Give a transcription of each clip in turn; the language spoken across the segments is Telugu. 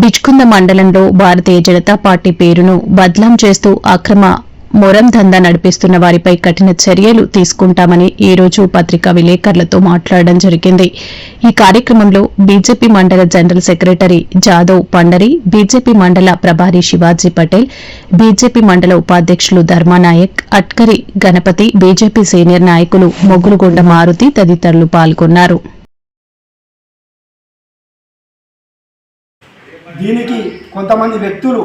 బిచ్కుంద మండలంలో భారతీయ జనతా పార్టీ పేరును బద్లాం చేస్తూ అక్రమ మొరం దందా నడిపిస్తున్న వారిపై కఠిన చర్యలు తీసుకుంటామని ఈ రోజు పత్రికా విలేకరులతో మాట్లాడడం జరిగింది. ఈ కార్యక్రమంలో బీజేపీ మండల general secretary Jadhav Pandari BJP మండల ప్రభారి శివాజీ పటేల్ బీజేపీ మండల ఉపాధ్యక్షులు ధర్మానాయక్ అట్కరి గణపతి బీజేపీ సీనియర్ నాయకులు మొగులుగొండ మారుతి తదితరులు పాల్గొన్నారు. దీనికి కొంతమంది వ్యక్తులు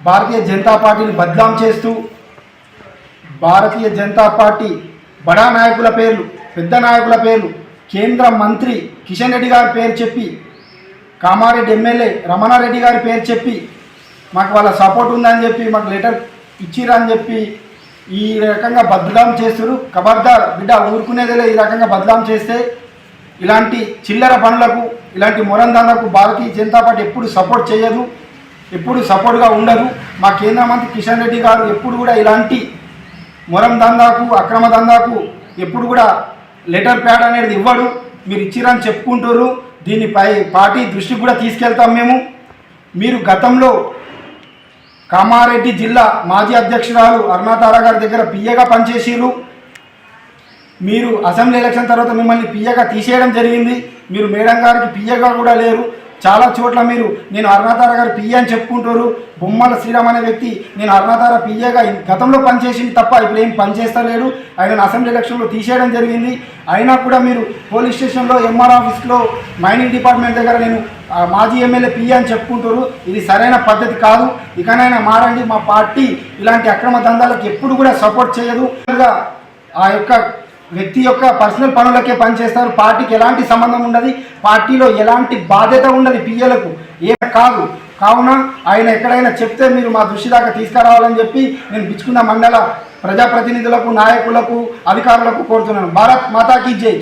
భారతీయ జనతా పార్టీని బద్నాం చేస్తూ భారతీయ జనతా పార్టీ బడా నాయకుల పేర్లు పెద్ద నాయకుల పేర్లు కేంద్ర మంత్రి కిషన్ రెడ్డి గారి పేరు చెప్పి కామారెడ్డి ఎమ్మెల్యే రమణారెడ్డి గారి పేరు చెప్పి మాకు వాళ్ళ సపోర్ట్ ఉందని చెప్పి మాకు లెటర్ ఇచ్చిరని చెప్పి ఈ రకంగా బద్నాం చేస్తారు ఖబర్దార్ బిడ్డ ఊరుకునేదే ఈ రకంగా బద్నాం చేస్తే ఇలాంటి చిల్లర పనులకు ఇలాంటి మొరందాలకు భారతీయ జనతా పార్టీ ఎప్పుడు సపోర్ట్ చేయదు ఎప్పుడు సపోర్ట్గా ఉండదు. మా కేంద్ర మంత్రి కిషన్ రెడ్డి గారు ఎప్పుడు కూడా ఇలాంటి మొరం దందాకు అక్రమ దందాకు ఎప్పుడు కూడా లెటర్ ప్యాడ్ అనేది ఇవ్వడు. మీరు ఇచ్చిరని చెప్పుకుంటారు దీనిపై పార్టీ దృష్టికి కూడా తీసుకెళ్తాం మేము. మీరు గతంలో కామారెడ్డి జిల్లా మాజీ అధ్యక్షురాలు అరుణాతార గారి దగ్గర పిఏగా పనిచేసిరు మీరు అసెంబ్లీ ఎలక్షన్ తర్వాత మిమ్మల్ని పియ్యగా తీసేయడం జరిగింది. మీరు మేడం గారికి పియ్యగా కూడా లేరు. చాలా చోట్ల మీరు నేను అరుణాధార గారు పియ్య అని చెప్పుకుంటారు. బొమ్మల శ్రీరామ్ అనే వ్యక్తి నేను అరుణాధార పియ్యగా గతంలో పనిచేసింది తప్ప ఇప్పుడు ఏం పనిచేస్తలేడు ఆయన అసెంబ్లీ ఎలక్షన్లో తీసేయడం జరిగింది. అయినా కూడా మీరు పోలీస్ స్టేషన్లో ఎంఆర్ ఆఫీస్లో మైనింగ్ డిపార్ట్మెంట్ దగ్గర నేను మాజీ ఎమ్మెల్యే పియ్య అని చెప్పుకుంటారు. ఇది సరైన పద్ధతి కాదు. ఇకనైనా మారండి. మా పార్టీ ఇలాంటి అక్రమ దందాలకు ఎప్పుడు కూడా సపోర్ట్ చేయదు. ఆ యొక్క వ్యక్తి యొక్క పర్సనల్ పనులకే పనిచేస్తారు. పార్టీకి ఎలాంటి సంబంధం ఉండదు. పార్టీలో ఎలాంటి బాధ్యత ఉండదు పిఎలకు. ఏ కాదు. కావున ఆయన ఎక్కడైనా చెప్తే మీరు మా దృష్టి దాకా తీసుకురావాలని చెప్పి నేను బిచ్చుకున్న మండల ప్రజాప్రతినిధులకు నాయకులకు అధికారులకు కోరుతున్నాను. భారత్ మాతాకి జై.